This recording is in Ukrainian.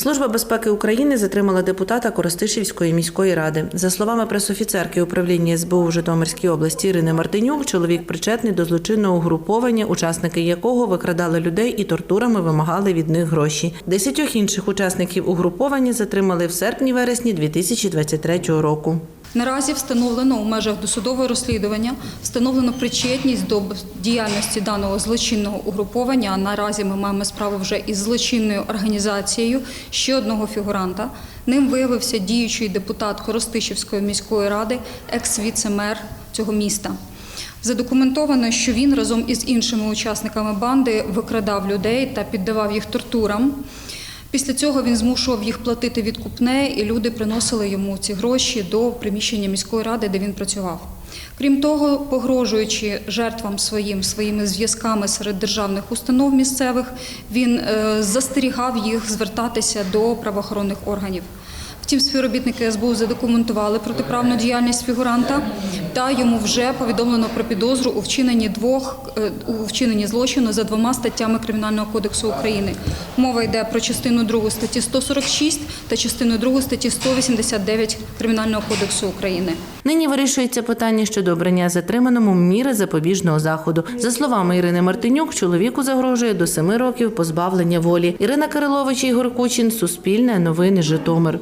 Служба безпеки України затримала депутата Коростишівської міської ради. За словами пресофіцерки управління СБУ в Житомирській області Ірини Мартинюк, чоловік причетний до злочинного угруповання, учасники якого викрадали людей і тортурами вимагали від них гроші. Десятьох інших учасників угруповання затримали в серпні-вересні 2023 року. Наразі встановлено у межах досудового розслідування встановлено причетність до діяльності даного злочинного угруповання. Наразі ми маємо справу вже із злочинною організацією ще одного фігуранта. Ним виявився діючий депутат Коростишівської міської ради, екс-віце-мер цього міста. Задокументовано, що він разом із іншими учасниками банди викрадав людей та піддавав їх тортурам. Після цього він змушував їх платити відкупне, і люди приносили йому ці гроші до приміщення міської ради, де він працював. Крім того, погрожуючи жертвам своїм своїми зв'язками серед державних установ місцевих, він е, застерігав їх звертатися до правоохоронних органів. Втім, співробітники СБУ задокументували протиправну діяльність фігуранта, та йому вже повідомлено про підозру у вчиненні двох е, у вчиненні злочину за двома статтями Кримінального кодексу України. Мова йде про частину 2 статті 146 та частину 2 статті 189 Кримінального кодексу України. Нині вирішується питання щодо обрання затриманому міри запобіжного заходу. За словами Ірини Мартинюк, чоловіку загрожує до семи років позбавлення волі. Ірина Кирилович, Ігор Кучин, Суспільне, Новини, Житомир.